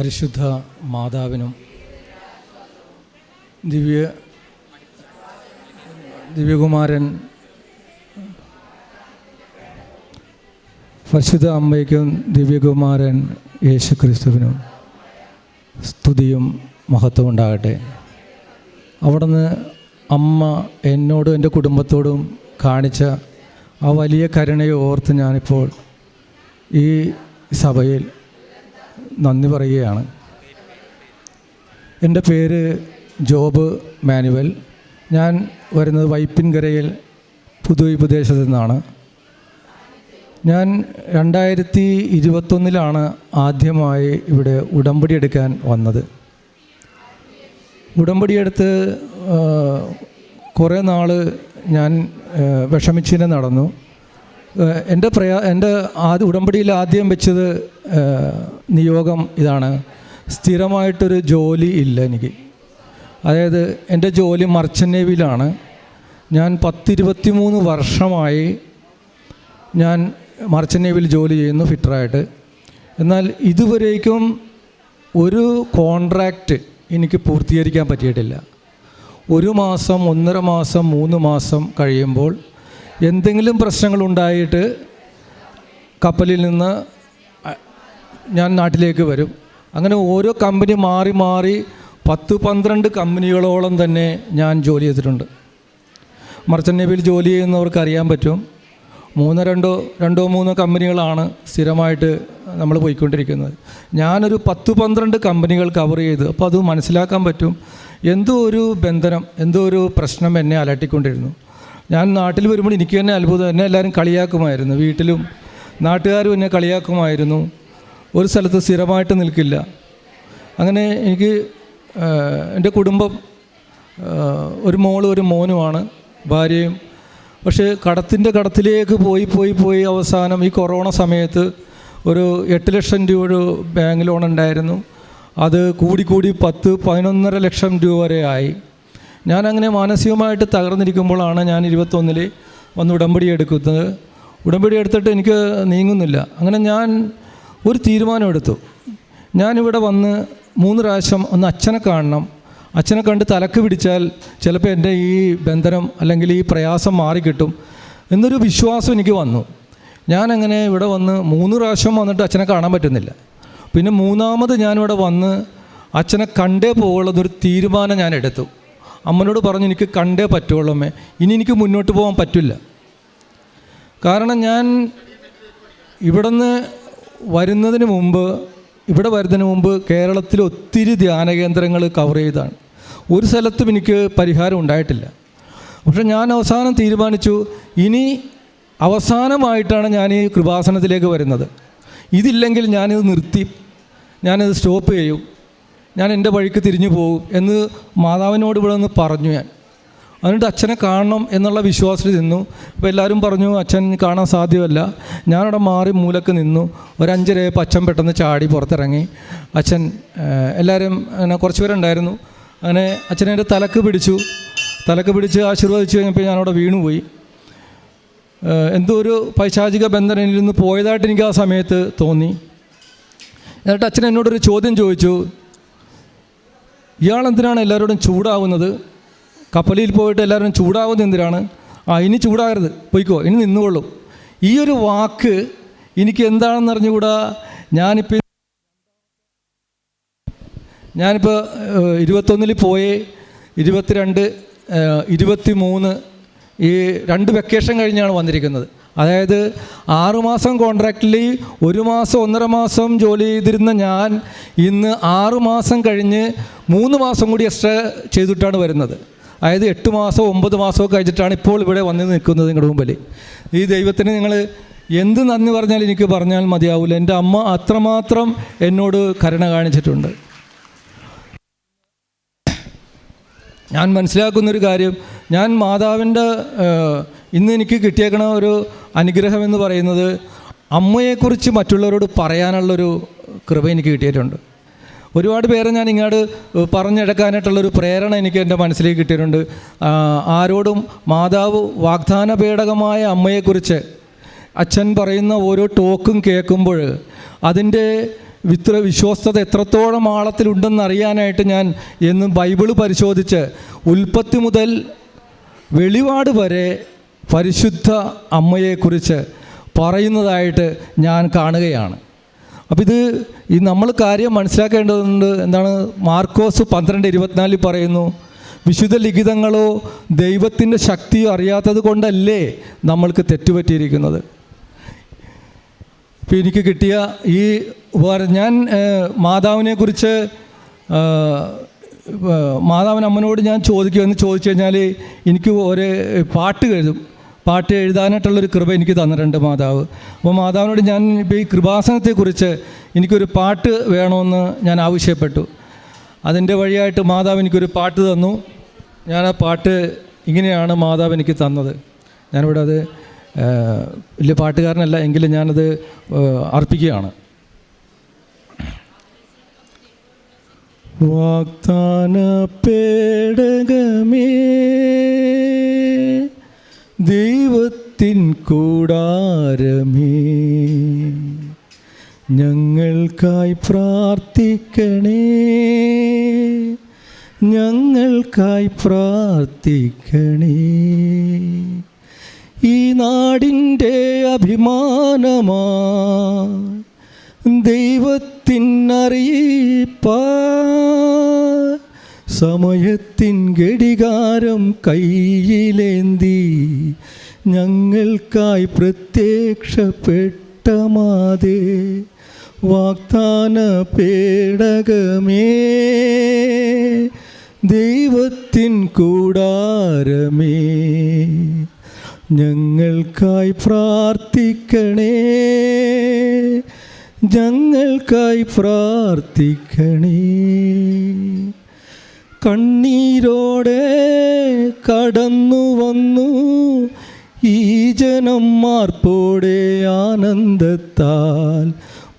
പരിശുദ്ധ മാതാവിനും ദിവ്യ ദിവ്യകുമാരൻ പരിശുദ്ധ അമ്മയ്ക്കും ദിവ്യകുമാരൻ യേശു ക്രിസ്തുവിനും സ്തുതിയും മഹത്വം ഉണ്ടാകട്ടെ. അവിടുന്ന് അമ്മ എന്നോടും എന്റെ കുടുംബത്തോടും കാണിച്ച ആ വലിയ കരുണയെ ഓർത്ത് ഞാനിപ്പോൾ ഈ സഭയിൽ നന്ദി പറയുകയാണ്. എന്റെ പേര് ജോബ് മാനുവൽ. ഞാൻ വരുന്നത് വൈപ്പിൻകരയിൽ പുതുവൈ പ്രദേശത്തു നിന്നാണ്. ഞാൻ രണ്ടായിരത്തി ഇരുപത്തൊന്നിലാണ് ആദ്യമായി ഇവിടെ ഉടമ്പടി എടുക്കാൻ വന്നത്. ഉടമ്പടി എടുത്ത് കുറേ നാൾ ഞാൻ വിഷമിച്ചിനെ നടന്നു. എന്റെ പ്രയാ എന്റെ ആദ്യ ഉടമ്പടിയിൽ ആദ്യം വെച്ചത് നിയോഗം ഇതാണ്. സ്ഥിരമായിട്ടൊരു ജോലി ഇല്ല എനിക്ക്. അതായത് എന്റെ ജോലി മർച്ചൻ നേവിയിലാണ്. ഞാൻ പത്തിരുപത്തി മൂന്ന് വർഷമായി ഞാൻ മർച്ചൻ നേവിയിൽ ജോലി ചെയ്യുന്നു ഫിറ്ററായിട്ട്. എന്നാൽ ഇതുവരേക്കും ഒരു കോൺട്രാക്റ്റ് എനിക്ക് പൂർത്തീകരിക്കാൻ പറ്റിയിട്ടില്ല. ഒരു മാസം ഒന്നര മാസം മൂന്ന് മാസം കഴിയുമ്പോൾ എന്തെങ്കിലും പ്രശ്നങ്ങളുണ്ടായിട്ട് കപ്പലിൽ നിന്ന് ഞാൻ നാട്ടിലേക്ക് വരും. അങ്ങനെ ഓരോ കമ്പനി മാറി മാറി പത്ത് പന്ത്രണ്ട് കമ്പനികളോളം തന്നെ ഞാൻ ജോലി ചെയ്തിട്ടുണ്ട്. മർച്ചന്റ് നേവിയിൽ ജോലി ചെയ്യുന്നവർക്ക് അറിയാൻ പറ്റും. മൂന്നോ രണ്ടോ രണ്ടോ മൂന്നോ കമ്പനികളാണ് സ്ഥിരമായിട്ട് നമ്മൾ പോയിക്കൊണ്ടിരിക്കുന്നത്. ഞാനൊരു പത്ത് പന്ത്രണ്ട് കമ്പനികൾ കവർ ചെയ്ത് അപ്പോൾ അത് മനസ്സിലാക്കാൻ പറ്റും. എന്തോ ഒരു ബന്ധനം എന്തോ ഒരു പ്രശ്നം എന്നെ അലട്ടിക്കൊണ്ടിരുന്നു. ഞാൻ നാട്ടിൽ വരുമ്പോൾ എനിക്ക് തന്നെ അത്ഭുതം എന്നെ എല്ലാവരും കളിയാക്കുമായിരുന്നു. വീട്ടിലും നാട്ടുകാരും എന്നെ കളിയാക്കുമായിരുന്നു. ഒരു സ്ഥലത്ത് സ്ഥിരമായിട്ട് നിൽക്കില്ല. അങ്ങനെ എനിക്ക് എന്റെ കുടുംബം ഒരു മോളും ഒരു മോനുമാണ് ഭാര്യയും. പക്ഷേ കടത്തിന്റെ കടത്തിലേക്ക് പോയി പോയി പോയി അവസാനം ഈ കൊറോണ സമയത്ത് ഒരു എട്ട് ലക്ഷം രൂപ ഒരു ബാങ്ക് ലോൺ ഉണ്ടായിരുന്നു. അത് കൂടിക്കൂടി പത്ത് പതിനൊന്നര ലക്ഷം രൂപ വരെ ആയി. ഞാനങ്ങനെ മാനസികമായിട്ട് തകർന്നിരിക്കുമ്പോഴാണ് ഞാൻ ഇരുപത്തൊന്നിൽ വന്ന് ഉടമ്പടി എടുക്കുന്നത്. ഉടമ്പടി എടുത്തിട്ട് എനിക്ക് നീങ്ങുന്നില്ല. അങ്ങനെ ഞാൻ ഒരു തീരുമാനം എടുത്തു ഞാനിവിടെ വന്ന് മൂന്ന് പ്രാവശ്യം ഒന്ന് അച്ഛനെ കാണണം. അച്ഛനെ കണ്ട് തലക്ക് പിടിച്ചാൽ ചിലപ്പോൾ എന്റെ ഈ ബന്ധനം അല്ലെങ്കിൽ ഈ പ്രയാസം മാറിക്കിട്ടും എന്നൊരു വിശ്വാസം എനിക്ക് വന്നു. ഞാനങ്ങനെ ഇവിടെ വന്ന് മൂന്ന് പ്രാവശ്യം വന്നിട്ട് അച്ഛനെ കാണാൻ പറ്റുന്നില്ല. പിന്നെ മൂന്നാമത് ഞാനിവിടെ വന്ന് അച്ഛനെ കണ്ടേ പോകുള്ളതൊരു തീരുമാനം ഞാൻ എടുത്തു അമ്മനോട് പറഞ്ഞു എനിക്ക് കണ്ടേ പറ്റുള്ളൂ ഇനി എനിക്ക് മുന്നോട്ട് പോകാൻ പറ്റില്ല. കാരണം ഞാൻ ഇവിടുന്ന് വരുന്നതിന് മുമ്പ് ഇവിടെ വരുന്നതിന് മുമ്പ് കേരളത്തിൽ ഒത്തിരി ധ്യാന കേന്ദ്രങ്ങൾ കവർ ചെയ്താണ് ഒരു സ്ഥലത്തും എനിക്ക് പരിഹാരം ഉണ്ടായിട്ടില്ല. പക്ഷെ ഞാൻ അവസാനം തീരുമാനിച്ചു ഇനി അവസാനമായിട്ടാണ് ഞാൻ ഈ കൃപാസനത്തിലേക്ക് വരുന്നത്. ഇതില്ലെങ്കിൽ ഞാനിത് നിർത്തി ഞാനിത് സ്റ്റോപ്പ് ചെയ്യും ഞാൻ എന്റെ വഴിക്ക് തിരിഞ്ഞു പോകും എന്ന് മാതാവിനോട് ഇവിടെ നിന്ന് പറഞ്ഞു ഞാൻ. എന്നിട്ട് അച്ഛനെ കാണണം എന്നുള്ള വിശ്വാസത്തിൽ നിന്നു. അപ്പോൾ എല്ലാവരും പറഞ്ഞു അച്ഛൻ കാണാൻ സാധ്യമല്ല. ഞാനവിടെ മാറി മൂലക്ക് നിന്നു. ഒരു അഞ്ചരയപ്പോൾ അച്ഛൻ പെട്ടെന്ന് ചാടി പുറത്തിറങ്ങി. അച്ഛൻ എല്ലാവരും അങ്ങനെ കുറച്ച് പേരുണ്ടായിരുന്നു. അങ്ങനെ അച്ഛനെ എന്റെ തലക്ക് പിടിച്ചു. തലക്ക് പിടിച്ച് ആശീർവദിച്ചു കഴിഞ്ഞപ്പോൾ ഞാനവിടെ വീണുപോയി. എന്തോ ഒരു പൈശാചിക ബന്ധനയിൽ നിന്ന് പോയതായിട്ട് എനിക്ക് ആ സമയത്ത് തോന്നി. എന്നിട്ട് അച്ഛൻ എന്നോടൊരു ചോദ്യം ചോദിച്ചു. ഇയാൾ എന്തിനാണ് എല്ലാവരോടും ചൂടാവുന്നത്? കപ്പലിൽ പോയിട്ട് എല്ലാവരും ചൂടാവുന്നത് എന്തിനാണ്? ആ ഇനി ചൂടാകരുത്. പോയിക്കോ ഇനി നിന്നുകൊള്ളും. ഈ ഒരു വാക്ക് എനിക്ക് എന്താണെന്ന് അറിഞ്ഞുകൂടാ? ഞാനിപ്പോൾ ഞാനിപ്പോൾ ഇരുപത്തൊന്നിൽ പോയി ഇരുപത്തിരണ്ട് ഇരുപത്തി മൂന്ന് ഈ രണ്ട് വെക്കേഷൻ കഴിഞ്ഞാണ് വന്നിരിക്കുന്നത്. അതായത് ആറുമാസം കോൺട്രാക്റ്റിൽ ഒരു മാസം ഒന്നര മാസം ജോലി ചെയ്തിരുന്ന ഞാൻ ഇന്ന് ആറുമാസം കഴിഞ്ഞ് മൂന്ന് മാസം കൂടി എക്സ്ട്രാ ചെയ്തിട്ടാണ് വരുന്നത്. അതായത് എട്ട് മാസം ഒമ്പത് മാസമൊക്കെ കഴിഞ്ഞിട്ടാണ് ഇപ്പോൾ ഇവിടെ വന്ന് നിൽക്കുന്നത് നിങ്ങളുടെ മുമ്പിൽ. ഈ ദൈവത്തിന് നിങ്ങൾ എന്ത് നന്ദി പറഞ്ഞാൽ എനിക്ക് പറഞ്ഞാൽ മതിയാവില്ല. എന്റെ അമ്മ അത്രമാത്രം എന്നോട് കരുണ കാണിച്ചിട്ടുണ്ട്. ഞാൻ മനസ്സിലാക്കുന്നൊരു കാര്യം ഞാൻ മാതാവിന്റെ ഇന്ന് എനിക്ക് കിട്ടിയേക്കണ ഒരു അനുഗ്രഹം എന്ന് പറയുന്നത് അമ്മയെക്കുറിച്ച് മറ്റുള്ളവരോട് പറയാനുള്ളൊരു കൃപ എനിക്ക് കിട്ടിയിട്ടുണ്ട്. ഒരുപാട് പേരെ ഞാൻ ഇങ്ങോട്ട് പറഞ്ഞെടുക്കാനായിട്ടുള്ളൊരു പ്രേരണ എനിക്ക് എന്റെ മനസ്സിലേക്ക് കിട്ടിയിട്ടുണ്ട്. ആരോടും മാതാവ് വാഗ്ദാന പേടകമായ അമ്മയെക്കുറിച്ച് അച്ഛൻ പറയുന്ന ഓരോ ടോക്കും കേൾക്കുമ്പോൾ അതിന്റെ വിത്ര വിശ്വസ്തത എത്രത്തോളം ആഴത്തിലുണ്ടെന്ന് അറിയാനായിട്ട് ഞാൻ എന്നും ബൈബിൾ പരിശോധിച്ച് ഉൽപ്പത്തി മുതൽ വെളിപാട് വരെ പരിശുദ്ധ അമ്മയെക്കുറിച്ച് പറയുന്നതായിട്ട് ഞാൻ കാണുകയാണ്. അപ്പോൾ ഇത് ഈ നമ്മൾ കാര്യം മനസ്സിലാക്കേണ്ടതുണ്ട് എന്താണ്? മാർക്കോസ് പന്ത്രണ്ട് ഇരുപത്തിനാലിൽ പറയുന്നു വിശുദ്ധ ലിഖിതങ്ങളോ ദൈവത്തിന്റെ ശക്തിയോ അറിയാത്തത് കൊണ്ടല്ലേ നമ്മൾക്ക് തെറ്റുപറ്റിയിരിക്കുന്നത്? ഇപ്പോൾ എനിക്ക് കിട്ടിയ ഈ ഉപകാരം ഞാൻ മാതാവിനെക്കുറിച്ച് മാതാവിന് അമ്മനോട് ഞാൻ ചോദിക്കുമെന്ന് ചോദിച്ചു കഴിഞ്ഞാൽ എനിക്ക് ഒരു പാട്ട് എഴുതും. പാട്ട് എഴുതാനായിട്ടുള്ളൊരു കൃപ എനിക്ക് തന്നിട്ടുണ്ട് മാതാവ്. അപ്പോൾ മാതാവിനോട് ഞാൻ ഇപ്പോൾ ഈ കൃപാസനത്തെക്കുറിച്ച് എനിക്കൊരു പാട്ട് വേണമെന്ന് ഞാൻ ആവശ്യപ്പെട്ടു. അതിന്റെ വഴിയായിട്ട് മാതാവ് എനിക്കൊരു പാട്ട് തന്നു. ഞാൻ ആ പാട്ട് ഇങ്ങനെയാണ് മാതാവ് എനിക്ക് തന്നത്. ഞാനിവിടെ അത് വലിയ പാട്ടുകാരനല്ല എങ്കിലും ഞാനത് അർപ്പിക്കുകയാണ്. വാഗ്ദാന പേടകമേ കൂടാരമേ. ഞങ്ങൾക്കായി പ്രാർത്ഥിക്കണേ. ഞങ്ങൾക്കായി പ്രാർത്ഥിക്കണേ. ഈ നാടിന്റെ അഭിമാനമാ. ദൈവത്തിനറിയിപ്പാ സമയത്തിൻ ഘടികാരം കയ്യിലേന്തി ഞങ്ങൾക്കായി പ്രത്യക്ഷപ്പെട്ട മാതേ വാഗ്ദാന പേടകമേ. ദൈവത്തിൻ കൂടാരമേ ഞങ്ങൾക്കായി പ്രാർത്ഥിക്കണേ. ഞങ്ങൾക്കായി പ്രാർത്ഥിക്കണേ. കണ്ണീരോടെ കടന്നു വന്നു ഈ ജനം മാർപ്പോടെ ആനന്ദത്താൽ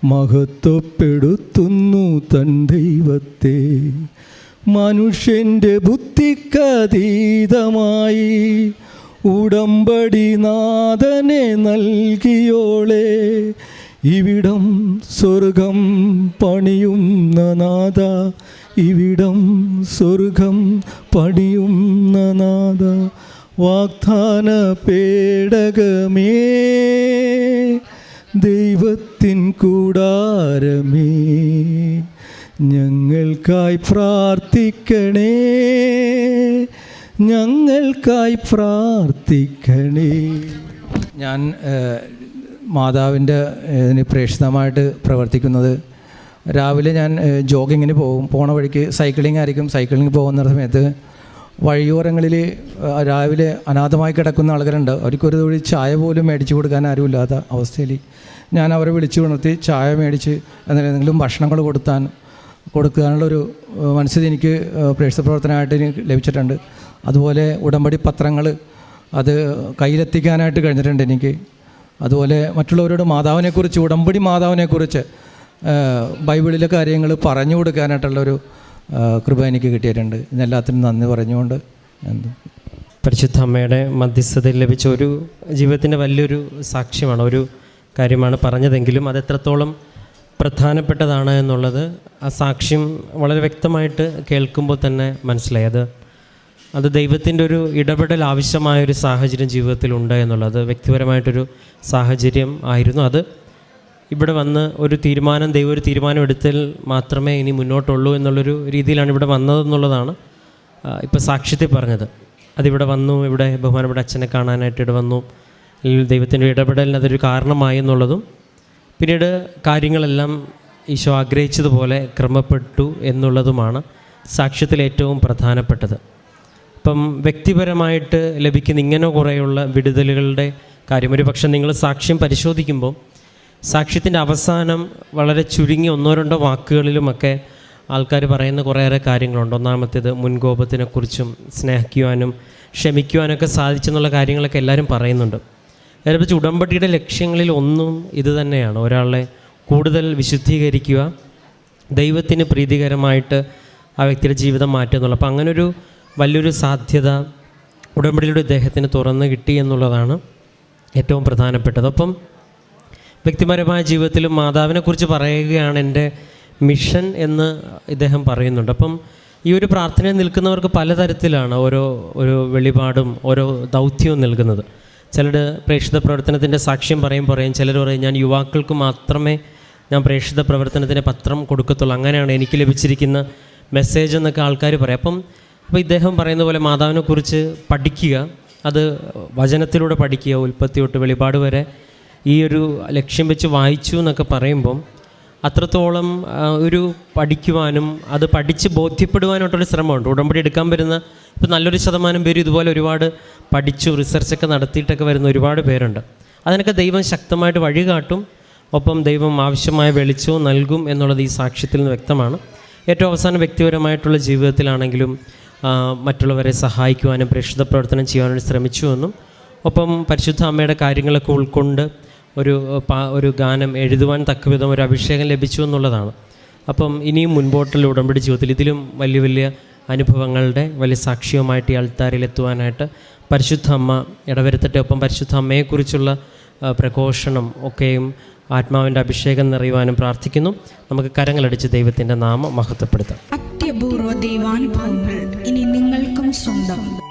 മഹത്വപ്പെടുത്തുന്നു തൻ ദൈവത്തെ. മനുഷ്യന്റെ ബുദ്ധിക്കതീതമായി ഉടമ്പടി നാഥനെ നൽകിയോളെ. ഇവിടം സ്വർഗം പണിയുന്ന നാഥ ഇവിടം സ്വർഗം പണിയുന്ന നാഥ. വാഗ്ദാന പേടകമേ ദൈവത്തിൻ കൂടാരമേ ഞങ്ങൾക്കായി പ്രാർത്ഥിക്കണേ ഞങ്ങൾക്കായി പ്രാർത്ഥിക്കണേ. ഞാൻ മാതാവിന്റെ ഇതിന് പ്രേക്ഷിതമായിട്ട് പ്രവർത്തിക്കുന്നത് രാവിലെ ഞാൻ ജോഗിങ്ങിന് പോകും. പോണ വഴിക്ക് സൈക്ലിംഗ് ആയിരിക്കും. സൈക്ലിംഗ് പോകുന്ന സമയത്ത് വഴിയോരങ്ങളിൽ രാവിലെ അനാഥമായി കിടക്കുന്ന ആളുകളുണ്ട്. അവർക്കൊരു തൊഴി ചായ പോലും മേടിച്ചു കൊടുക്കാൻ ആരുമില്ലാത്ത അവസ്ഥയിൽ ഞാൻ അവരെ വിളിച്ചു ഉണർത്തി ചായ മേടിച്ച് എന്തെങ്കിലും ഭക്ഷണങ്ങൾ കൊടുത്താൻ കൊടുക്കാനുള്ളൊരു മനസ്സിൽ എനിക്ക് പ്രേക്ഷക പ്രവർത്തനമായിട്ട് എനിക്ക് ലഭിച്ചിട്ടുണ്ട്. അതുപോലെ ഉടമ്പടി പത്രങ്ങൾ അത് കയ്യിലെത്തിക്കാനായിട്ട് കഴിഞ്ഞിട്ടുണ്ട് എനിക്ക്. അതുപോലെ മറ്റുള്ളവരോട് മാതാവിനെക്കുറിച്ച് ഉടമ്പടി മാതാവിനെക്കുറിച്ച് ബൈബിളിലെ കാര്യങ്ങൾ പറഞ്ഞു കൊടുക്കാനായിട്ടുള്ളൊരു കൃപ എനിക്ക് കിട്ടിയിട്ടുണ്ട്. ഇതിനെല്ലാത്തിനും നന്ദി പറഞ്ഞുകൊണ്ട് പരിശുദ്ധ അമ്മയുടെ മധ്യസ്ഥതയിൽ ലഭിച്ച ഒരു ജീവിതത്തിന്റെ വലിയൊരു സാക്ഷ്യമാണ് ഒരു കാര്യമാണ് പറഞ്ഞതെങ്കിലും അത് എത്രത്തോളം പ്രധാനപ്പെട്ടതാണ് എന്നുള്ളത് ആ സാക്ഷ്യം വളരെ വ്യക്തമായിട്ട് കേൾക്കുമ്പോൾ തന്നെ മനസ്സിലായി. അത് അത് ദൈവത്തിന്റെ ഒരു ഇടപെടൽ ആവശ്യമായൊരു സാഹചര്യം ജീവിതത്തിലുണ്ട് എന്നുള്ളത് വ്യക്തിപരമായിട്ടൊരു സാഹചര്യം ആയിരുന്നു. അത് ഇവിടെ വന്ന് ഒരു തീരുമാനം ദൈവം ഒരു തീരുമാനം എടുത്താൽ മാത്രമേ ഇനി മുന്നോട്ടുള്ളൂ എന്നുള്ളൊരു രീതിയിലാണ് ഇവിടെ വന്നതെന്നുള്ളതാണ് ഇപ്പോൾ സാക്ഷ്യത്തിൽ പറഞ്ഞത്. അതിവിടെ വന്നു ഇവിടെ ബഹുമാനപ്പെട്ട അച്ഛനെ കാണാനായിട്ട് ഇവിടെ വന്നു അല്ലെങ്കിൽ ദൈവത്തിന്റെ ഇടപെടലിന് അതൊരു കാരണമായി എന്നുള്ളതും പിന്നീട് കാര്യങ്ങളെല്ലാം ഈശോ ആഗ്രഹിച്ചതുപോലെ ക്രമപ്പെട്ടു എന്നുള്ളതുമാണ് സാക്ഷ്യത്തിൽ ഏറ്റവും പ്രധാനപ്പെട്ടത്. ഇപ്പം വ്യക്തിപരമായിട്ട് ലഭിക്കുന്ന ഇങ്ങനെ കുറേയുള്ള വിടുതലുകളുടെ കാര്യം ഒരു പക്ഷേ നിങ്ങൾ സാക്ഷ്യം പരിശോധിക്കുമ്പോൾ സാക്ഷ്യത്തിന്റെ അവസാനം വളരെ ചുരുങ്ങി ഒന്നോ രണ്ടോ വാക്കുകളിലുമൊക്കെ ആൾക്കാർ പറയുന്ന കുറേയേറെ കാര്യങ്ങളുണ്ട്. ഒന്നാമത്തേത് മുൻകോപത്തിനെക്കുറിച്ചും സ്നേഹിക്കുവാനും ക്ഷമിക്കുവാനൊക്കെ സാധിച്ചെന്നുള്ള കാര്യങ്ങളൊക്കെ എല്ലാവരും പറയുന്നുണ്ട്. അതിനെപ്പറ്റി ഉടമ്പടിയുടെ ലക്ഷ്യങ്ങളിൽ ഒന്നും ഇത് തന്നെയാണ്. ഒരാളെ കൂടുതൽ വിശുദ്ധീകരിക്കുക ദൈവത്തിന് പ്രീതികരമായിട്ട് ആ വ്യക്തിയുടെ ജീവിതം മാറ്റുക എന്നുള്ളത്. അപ്പം അങ്ങനൊരു വലിയൊരു സാധ്യത ഉടമ്പടിയിലൂടെ ഇദ്ദേഹത്തിന് തുറന്ന് കിട്ടി എന്നുള്ളതാണ് ഏറ്റവും പ്രധാനപ്പെട്ടത്. അപ്പം വ്യക്തിപരമായ ജീവിതത്തിലും മാതാവിനെക്കുറിച്ച് പറയുകയാണ് എന്റെ മിഷൻ എന്ന് ഇദ്ദേഹം പറയുന്നുണ്ട്. അപ്പം ഈ ഒരു പ്രാർത്ഥനയിൽ നിൽക്കുന്നവർക്ക് പലതരത്തിലാണ് ഓരോ ഒരു വെളിപാടും ഓരോ ദൗത്യവും നൽകുന്നത്. ചിലർ പ്രേക്ഷിത പ്രവർത്തനത്തിന്റെ സാക്ഷ്യം പറയും പറയും. ചിലർ പറയും ഞാൻ യുവാക്കൾക്ക് മാത്രമേ ഞാൻ പ്രേക്ഷിത പ്രവർത്തനത്തിന് പത്രം കൊടുക്കത്തുള്ളൂ. അങ്ങനെയാണ് എനിക്ക് ലഭിച്ചിരിക്കുന്ന മെസ്സേജ് എന്നൊക്കെ ആൾക്കാർ പറയും. അപ്പം അപ്പോൾ ഇദ്ദേഹം പറയുന്ന പോലെ മാതാവിനെക്കുറിച്ച് പഠിക്കുക അത് വചനത്തിലൂടെ പഠിക്കുക ഉൽപ്പത്തി തൊട്ട് വെളിപാട് വരെ ഈ ഒരു ലക്ഷ്യം വെച്ച് വായിച്ചു എന്നൊക്കെ പറയുമ്പം അത്രത്തോളം ഒരു പഠിക്കുവാനും അത് പഠിച്ച് ബോധ്യപ്പെടുവാനായിട്ടൊരു ശ്രമമുണ്ട്. ഉടമ്പടി എടുക്കാൻ വരുന്ന ഇപ്പം നല്ലൊരു ശതമാനം പേര് ഇതുപോലെ ഒരുപാട് പഠിച്ചു റിസർച്ചൊക്കെ നടത്തിയിട്ടൊക്കെ വരുന്ന ഒരുപാട് പേരുണ്ട്. അതിനൊക്കെ ദൈവം ശക്തമായിട്ട് വഴി കാട്ടും ഒപ്പം ദൈവം ആവശ്യമായ വെളിച്ചവും നൽകും എന്നുള്ളത് ഈ സാക്ഷ്യത്തിൽ നിന്ന് വ്യക്തമാണ്. ഏറ്റവും അവസാനം വ്യക്തിപരമായിട്ടുള്ള ജീവിതത്തിലാണെങ്കിലും മറ്റുള്ളവരെ സഹായിക്കുവാനും പ്രേക്ഷിത പ്രവർത്തനം ശ്രമിച്ചു ശ്രമിച്ചുവെന്നും ഒപ്പം പരിശുദ്ധ അമ്മയുടെ കാര്യങ്ങളൊക്കെ ഉൾക്കൊണ്ട് ഒരു ഒരു ഗാനം എഴുതുവാൻ തക്കവിധം ഒരു അഭിഷേകം ലഭിച്ചു എന്നുള്ളതാണ്. അപ്പം ഇനിയും മുൻപോട്ടുള്ള ഉടമ്പടി ജീവിതത്തിൽ ഇതിലും വലിയ വലിയ അനുഭവങ്ങളുടെ വലിയ സാക്ഷ്യവുമായിട്ട് ഈ അൾത്താരിൽ എത്തുവാനായിട്ട് പരിശുദ്ധ അമ്മ ഇടവരുത്തട്ടെ. ഒപ്പം പരിശുദ്ധ അമ്മയെക്കുറിച്ചുള്ള പ്രഘോഷണം ഒക്കെയും ആത്മാവിന്റെ അഭിഷേകം നിറയുവാനും പ്രാർത്ഥിക്കുന്നു. നമുക്ക് കരങ്ങളടിച്ച് ദൈവത്തിന്റെ നാമം മഹത്വപ്പെടുത്താം. അത്യപൂർവ ദൈവാനുഭവങ്ങൾ ഇനി നിങ്ങൾക്കും സ്വന്തം.